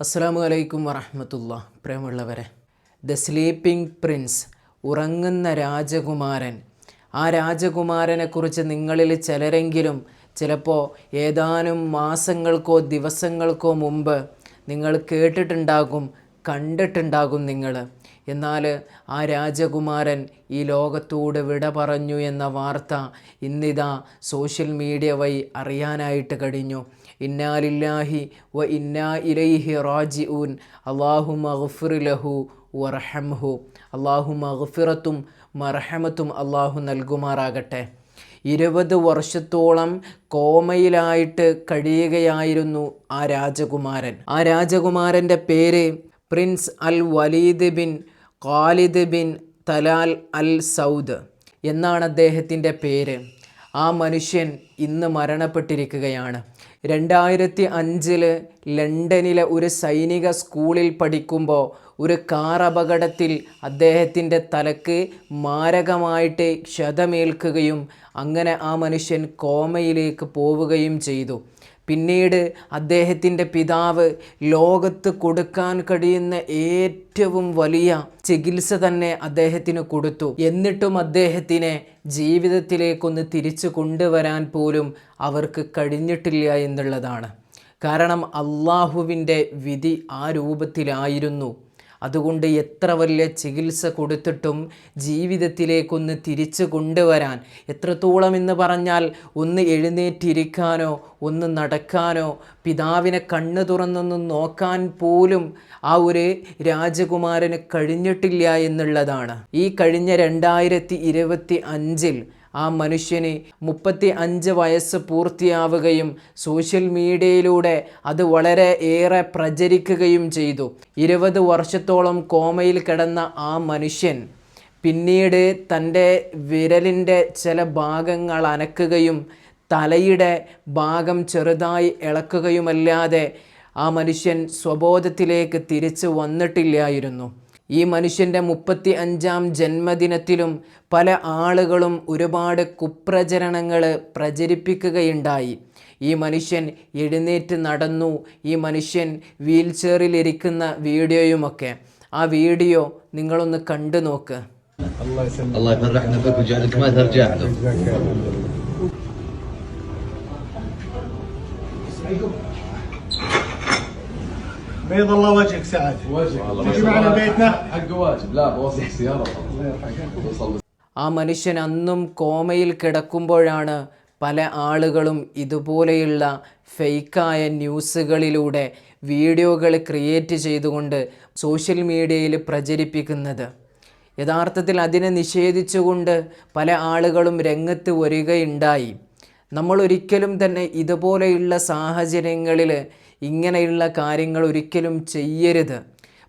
അസ്സാം വലൈക്കും വറഹമത്തുള്ള. പ്രേമുള്ളവരെ ദ സ്ലീപ്പിംഗ് പ്രിൻസ് ഉറങ്ങുന്ന രാജകുമാരൻ. ആ രാജകുമാരനെക്കുറിച്ച് നിങ്ങളിൽ ചിലരെങ്കിലും ചിലപ്പോൾ ഏതാനും മാസങ്ങൾക്കോ ദിവസങ്ങൾക്കോ മുമ്പ് നിങ്ങൾ കേട്ടിട്ടുണ്ടാകും കണ്ടിട്ടുണ്ടാകും നിങ്ങൾ. എന്നാൽ ആ രാജകുമാരൻ ഈ ലോകത്തോട് വിട പറഞ്ഞു എന്ന വാർത്ത ഇന്നിതാ സോഷ്യൽ മീഡിയ വഴി അറിയാനായിട്ട് കഴിഞ്ഞു. ഇന്നാലില്ലാഹി വ ഇന്നാ ഇലൈഹി റാജി റാജിഊൻ. അള്ളാഹു മഗ്ഫിർ ലഹു വറഹംഹു. അള്ളാഹു മഹ്ഫിറത്തും മർഹമത്തും അള്ളാഹു നൽകുമാറാകട്ടെ. ഇരുപത് വർഷത്തോളം കോമയിലായിട്ട് കഴിയുകയായിരുന്നു ആ രാജകുമാരൻ. ആ രാജകുമാരന്റെ പേര് prince Al Waleed bin Khalid bin Talal Al Saud എന്നാണ് അദ്ദേഹത്തിന്റെ പേര്. ആ മനുഷ്യൻ ഇന്ന് മരണപ്പെട്ടിരിക്കുകയാണ്. രണ്ടായിരത്തി അഞ്ചിൽ ലണ്ടനിലെ ഒരു സൈനിക സ്കൂളിൽ പഠിക്കുമ്പോൾ ഒരു കാർ അപകടത്തിൽ അദ്ദേഹത്തിന്റെ തലക്ക് മാരകമായിട്ട് ക്ഷതമേൽക്കുകയും അങ്ങനെ ആ മനുഷ്യൻ കോമയിലേക്ക് പോവുകയും ചെയ്തു. പിന്നീട് അദ്ദേഹത്തിന്റെ പിതാവ് ലോകത്ത് കൊടുക്കാൻ കഴിയുന്ന ഏറ്റവും വലിയ ചികിത്സ തന്നെ അദ്ദേഹത്തിന് കൊടുത്തു. എന്നിട്ടും അദ്ദേഹത്തിനെ ജീവിതത്തിലേക്കൊന്ന് തിരിച്ചു കൊണ്ടുവരാൻ പോലും അവർക്ക് കഴിഞ്ഞിട്ടില്ല എന്നുള്ളതാണ്. കാരണം അള്ളാഹുവിന്റെ വിധി ആ രൂപത്തിലായിരുന്നു. അതുകൊണ്ട് എത്ര വലിയ ചികിത്സ കൊടുത്തിട്ടും ജീവിതത്തിലേക്കൊന്ന് തിരിച്ചു കൊണ്ടുവരാൻ. എത്രത്തോളം എന്ന് പറഞ്ഞാൽ ഒന്ന് എഴുന്നേറ്റിരിക്കാനോ ഒന്ന് നടക്കാനോ പിതാവിനെ കണ്ണു തുറന്നൊന്ന് നോക്കാൻ പോലും ആ ഒരു രാജകുമാരന് കഴിഞ്ഞിട്ടില്ല എന്നുള്ളതാണ്. ഈ കഴിഞ്ഞ രണ്ടായിരത്തി ഇരുപത്തി അഞ്ചിൽ ആ മനുഷ്യന് മുപ്പത്തി അഞ്ച് വയസ്സ് പൂർത്തിയാവുകയും സോഷ്യൽ മീഡിയയിലൂടെ അത് വളരെ ഏറെ പ്രചരിക്കുകയും ചെയ്തു. ഇരുപത് വർഷത്തോളം കോമയിൽ കിടന്ന ആ മനുഷ്യൻ പിന്നീട് തന്റെ വിരലിന്റെ ചില ഭാഗങ്ങൾ അനക്കുകയും തലയുടെ ഭാഗം ചെറുതായി ഇളക്കുകയുമല്ലാതെ ആ മനുഷ്യൻ സ്വബോധത്തിലേക്ക് തിരിച്ചു വന്നിട്ടില്ലായിരുന്നു. ഈ മനുഷ്യന്റെ മുപ്പത്തി അഞ്ചാം ജന്മദിനത്തിലും പല ആളുകളും ഒരുപാട് കുപ്രചരണങ്ങൾ പ്രചരിപ്പിക്കുകയുണ്ടായി. ഈ മനുഷ്യൻ എഴുന്നേറ്റ് നടന്നു ഈ മനുഷ്യൻ വീൽ ചെയറിലിരിക്കുന്ന വീഡിയോയുമൊക്കെ. ആ വീഡിയോ നിങ്ങളൊന്ന് കണ്ടു നോക്ക്. അള്ളാഹ് بيض الله وجهك سعد وجهك تجي معنا بيتنا حق واجب لا بوصل سيارة وصل ആ മനുഷ്യൻ അന്നും കോമയിൽ കിടക്കുമ്പോഴാണ് പല ആളുകളും ഇതുപോലെയുള്ള ഫേക്കായ ന്യൂസുകളിലൂടെ വീഡിയോകൾ ക്രിയേറ്റ് ചെയ്തുകൊണ്ട് സോഷ്യൽ മീഡിയയിൽ പ്രചരിപ്പിക്കുന്നത് യഥാർത്ഥത്തിൽ അതിനെ നിഷേധിച്ചുകൊണ്ട് പല ആളുകളും രംഗത്ത് വരികയുണ്ടായി നമ്മൾ ഒരിക്കലും തന്നെ ഇതുപോലെയുള്ള സാഹചര്യങ്ങളിൽ ഇങ്ങനെയുള്ള കാര്യങ്ങൾ ഒരിക്കലും ചെയ്യരുത്.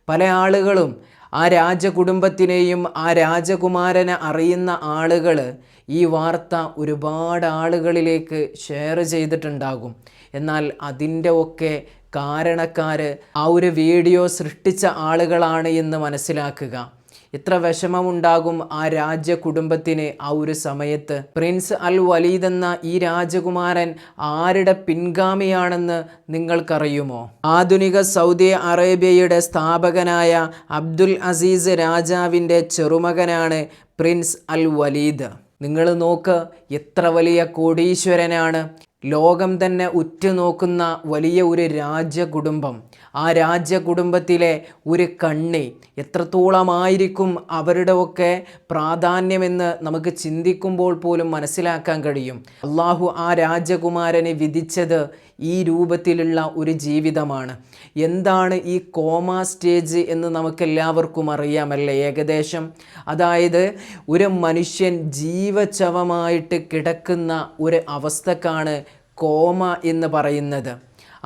പല ആളുകളും ആ രാജകുടുംബത്തിനെയും ആ രാജകുമാരനെ അറിയുന്ന ആളുകൾ ഈ വാർത്ത ഒരുപാട് ആളുകളിലേക്ക് ഷെയർ ചെയ്തിട്ടുണ്ടാകും. എന്നാൽ അതിന്റെ ഒക്കെ കാരണക്കാർ ആ ഒരു വീഡിയോ സൃഷ്ടിച്ച ആളുകളാണ് എന്ന് മനസ്സിലാക്കുക. എത്ര വിഷമമുണ്ടാകും ആ രാജ്യ കുടുംബത്തിന് ആ ഒരു സമയത്ത്. പ്രിൻസ് അൽ വലീദ് എന്ന ഈ രാജകുമാരൻ ആരുടെ പിൻഗാമിയാണെന്ന് നിങ്ങൾക്കറിയുമോ? ആധുനിക സൗദി അറേബ്യയുടെ സ്ഥാപകനായ അബ്ദുൽ അസീസ് രാജാവിന്റെ ചെറുമകനാണ് പ്രിൻസ് അൽ വലീദ് നിങ്ങൾ നോക്ക് എത്ര വലിയ കോടീശ്വരനാണ്. ലോകം തന്നെ ഉറ്റുനോക്കുന്ന വലിയ ഒരു രാജകുടുംബം. ആ രാജകുടുംബത്തിലെ ഒരു കണ്ണി എത്രത്തോളമായിരിക്കും അവരുടെ ഒക്കെ പ്രാധാന്യമെന്ന് നമുക്ക് ചിന്തിക്കുമ്പോൾ പോലും മനസ്സിലാക്കാൻ കഴിയും. അള്ളാഹു ആ രാജകുമാരനെ വിധിച്ചത് ഈ രൂപത്തിലുള്ള ഒരു ജീവിതമാണ്. എന്താണ് ഈ കോമ സ്റ്റേജ് എന്ന് നമുക്കെല്ലാവർക്കും അറിയാമല്ലേ? ഏകദേശം അതായത് ഒരു മനുഷ്യൻ ജീവചവമായിട്ട് കിടക്കുന്ന ഒരു അവസ്ഥക്കാണ് കോമ എന്ന് പറയുന്നത്.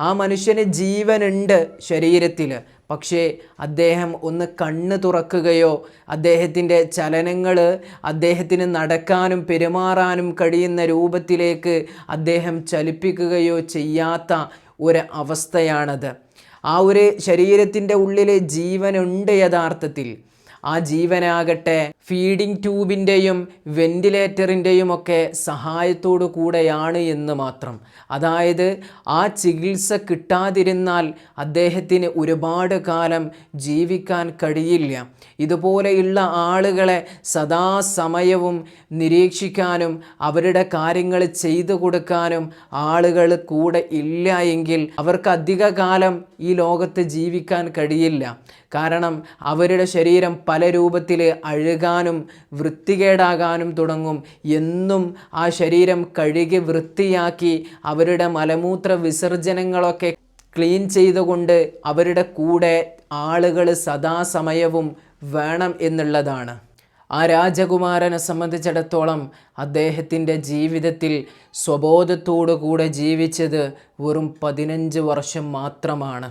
ആ മനുഷ്യന് ജീവനുണ്ട് ശരീരത്തിൽ പക്ഷേ അദ്ദേഹം ഒന്ന് കണ്ണ് തുറക്കുകയോ അദ്ദേഹത്തിന്റെ ചലനങ്ങൾ അദ്ദേഹത്തിന് നടക്കാനും പെരുമാറാനും കഴിയുന്ന രൂപത്തിലേക്ക് അദ്ദേഹം ചലിപ്പിക്കുകയോ ചെയ്യാത്ത ഒരു അവസ്ഥയാണത്. ആ ഒരു ശരീരത്തിന്റെ ഉള്ളിലെ ജീവനുണ്ട് യഥാർത്ഥത്തിൽ. ആ ജീവനാകട്ടെ ഫീഡിംഗ് ട്യൂബിന്റെയും വെന്റിലേറ്ററിന്റെയും ഒക്കെ സഹായത്തോടു കൂടെയാണ് എന്ന് മാത്രം. അതായത് ആ ചികിത്സ കിട്ടാതിരുന്നാൽ അദ്ദേഹത്തിന് ഒരുപാട് കാലം ജീവിക്കാൻ കഴിയില്ല. ഇതുപോലെയുള്ള ആളുകളെ സദാസമയവും നിരീക്ഷിക്കാനും അവരുടെ കാര്യങ്ങൾ ചെയ്തു കൊടുക്കാനും ആളുകൾ കൂടെ ഇല്ല എങ്കിൽ അവർക്ക് അധിക കാലം ഈ ലോകത്ത് ജീവിക്കാൻ കഴിയില്ല. കാരണം അവരുടെ ശരീരം പല രൂപത്തിൽ അഴുകാനും വൃത്തികേടാകാനും തുടങ്ങും. എന്നും ആ ശരീരം കഴുകി വൃത്തിയാക്കി അവരുടെ മലമൂത്ര വിസർജനങ്ങളൊക്കെ ക്ലീൻ ചെയ്തുകൊണ്ട് അവരുടെ കൂടെ ആളുകൾ സദാസമയവും വേണം എന്നുള്ളതാണ്. ആ രാജകുമാരനെ സംബന്ധിച്ചിടത്തോളം അദ്ദേഹത്തിന്റെ ജീവിതത്തിൽ സ്വബോധത്തോടു കൂടെ ജീവിച്ചത് വെറും പതിനഞ്ച് വർഷം മാത്രമാണ്.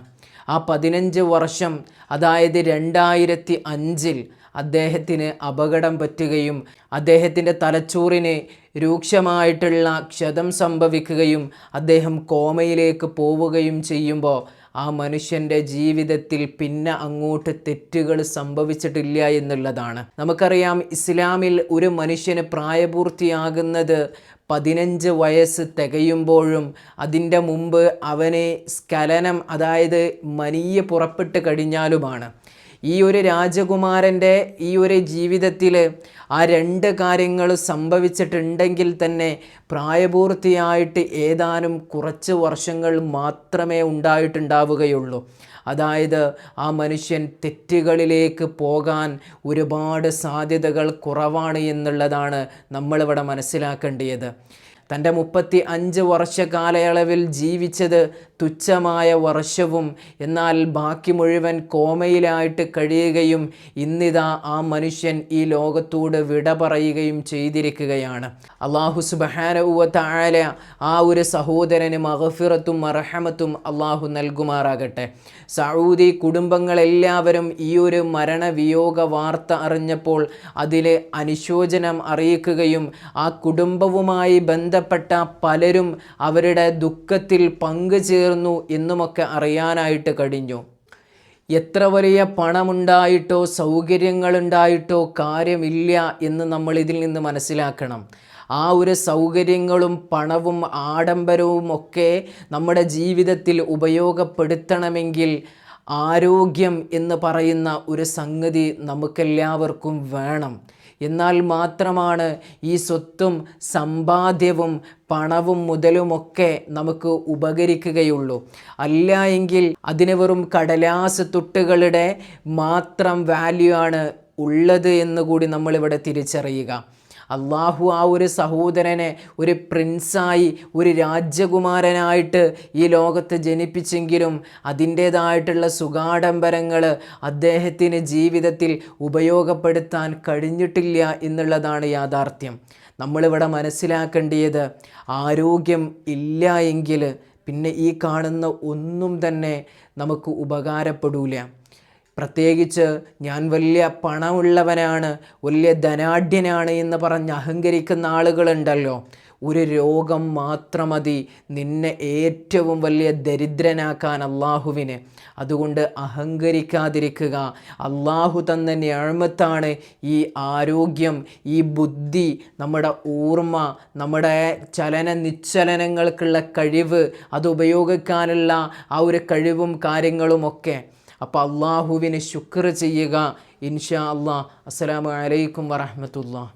ആ പതിനഞ്ച് വർഷം അതായത് രണ്ടായിരത്തി അഞ്ചിൽ അദ്ദേഹത്തിന് അപകടം പറ്റുകയും അദ്ദേഹത്തിന്റെ തലച്ചോറിന് രൂക്ഷമായിട്ടുള്ള ക്ഷതം സംഭവിക്കുകയും അദ്ദേഹം കോമയിലേക്ക് പോവുകയും ചെയ്യുമ്പോൾ ആ മനുഷ്യന്റെ ജീവിതത്തിൽ പിന്നെ അങ്ങോട്ട് തെറ്റുകൾ സംഭവിച്ചിട്ടില്ല എന്നുള്ളതാണ്. നമുക്കറിയാം ഇസ്ലാമിൽ ഒരു മനുഷ്യന് പ്രായപൂർത്തിയാകുന്നത് പതിനഞ്ച് വയസ്സ് തികയുമ്പോഴും അതിന്റെ മുമ്പ് അവനെ സ്ഖലനം അതായത് മനീയ പുറപ്പെട്ട് കഴിഞ്ഞാലുമാണ്. ഈ ഒരു രാജകുമാരന്റെ ഈ ഒരു ജീവിതത്തിൽ ആ രണ്ട് കാര്യങ്ങൾ സംഭവിച്ചിട്ടുണ്ടെങ്കിൽ തന്നെ പ്രായപൂർത്തിയായിട്ട് ഏതാനും കുറച്ച് വർഷങ്ങൾ മാത്രമേ ഉണ്ടായിട്ടുണ്ടാവുകയുള്ളൂ. അതായത് ആ മനുഷ്യൻ തെറ്റുകളിലേക്ക് പോകാൻ ഒരുപാട് സാധ്യതകൾ കുറവാണ് എന്നുള്ളതാണ് നമ്മളിവിടെ മനസ്സിലാക്കേണ്ടത് തന്റെ മുപ്പത്തി അഞ്ച് വർഷ കാലയളവിൽ ജീവിച്ചത് തുച്ഛമായ വർഷവും എന്നാൽ ബാക്കി മുഴുവൻ കോമയിലായിട്ട് കഴിയുകയും ഇന്നിതാ ആ മനുഷ്യൻ ഈ ലോകത്തോട് വിട പറയുകയും ചെയ്തിരിക്കുകയാണ്. അള്ളാഹു സുബഹാനവുവ താഴെ ആ ഒരു സഹോദരന് മഹഫിറത്തും മറഹമത്തും അള്ളാഹു നൽകുമാറാകട്ടെ. സൗദി കുടുംബങ്ങളെല്ലാവരും ഈ ഒരു മരണവിയോഗ വാർത്ത അറിഞ്ഞപ്പോൾ അതിൽ അനുശോചനം അറിയിക്കുകയും ആ കുടുംബവുമായി ബന്ധപ്പെട്ട പലരും അവരുടെ ദുഃഖത്തിൽ പങ്കുചേർന്നു എന്നുമൊക്കെ അറിയാനായിട്ട് കഴിഞ്ഞു. എത്ര വലിയ പണമുണ്ടായിട്ടോ സൗകര്യങ്ങളുണ്ടായിട്ടോ കാര്യമില്ല എന്ന് നമ്മൾ ഇതിൽ നിന്ന് മനസ്സിലാക്കണം. ആ ഒരു സൗകര്യങ്ങളും പണവും ആഡംബരവും ഒക്കെ നമ്മുടെ ജീവിതത്തിൽ ഉപയോഗപ്പെടുത്തണമെങ്കിൽ ആരോഗ്യം എന്ന് പറയുന്ന ഒരു സംഗതി നമുക്കെല്ലാവർക്കും വേണം. എന്നാൽ മാത്രമാണ് ഈ സ്വത്തും സമ്പാദ്യവും പണവും മുതലുമൊക്കെ നമുക്ക് ഉപകരിക്കുകയുള്ളൂ. അല്ല എങ്കിൽ അതിന് വെറും കടലാസ് തുട്ടുകളുടെ മാത്രം വാല്യൂ ആണ് ഉള്ളത് എന്ന് കൂടി നമ്മളിവിടെ തിരിച്ചറിയുക. അള്ളാഹു ആ ഒരു സഹോദരനെ ഒരു പ്രിൻസായി ഒരു രാജകുമാരനായിട്ട് ഈ ലോകത്ത് ജനിപ്പിച്ചെങ്കിലും അതിന്റേതായിട്ടുള്ള സുഖാഡംബരങ്ങൾ അദ്ദേഹത്തിന് ജീവിതത്തിൽ ഉപയോഗപ്പെടുത്താൻ കഴിഞ്ഞിട്ടില്ല എന്നുള്ളതാണ് യാഥാർത്ഥ്യം. നമ്മളിവിടെ മനസ്സിലാക്കേണ്ടത് ആരോഗ്യം ഇല്ല എങ്കിൽ പിന്നെ ഈ കാണുന്ന ഒന്നും തന്നെ നമുക്ക് ഉപകാരപ്പെടൂല. പ്രത്യേകിച്ച് ഞാൻ വലിയ പണമുള്ളവനാണ് വലിയ ധനാഢ്യനാണ് എന്ന് പറഞ്ഞ് അഹങ്കരിക്കുന്ന ആളുകളുണ്ടല്ലോ. ഒരു രോഗം മാത്രം മതി. നിന്നെ ഏറ്റവും വലിയ ദരിദ്രനാക്കാൻ അള്ളാഹുവിന് അതുകൊണ്ട് അഹങ്കരിക്കാതിരിക്കുക. അള്ളാഹു തന്ന ഞാഴ്മത്താണ് ഈ ആരോഗ്യം ഈ ബുദ്ധി നമ്മുടെ ഓർമ്മ നമ്മുടെ ചലന നിശ്ചലനങ്ങൾക്കുള്ള കഴിവ്. അത് ഉപയോഗിക്കാനുള്ള ആ ഒരു കഴിവും കാര്യങ്ങളുമൊക്കെ അപ്പോൾ അള്ളാഹുവിന് ശുക്ർ ചെയ്യുക. ഇൻഷാ അള്ളാഹ് അസ്സലാമു അലൈക്കും വറഹമത്തുള്ള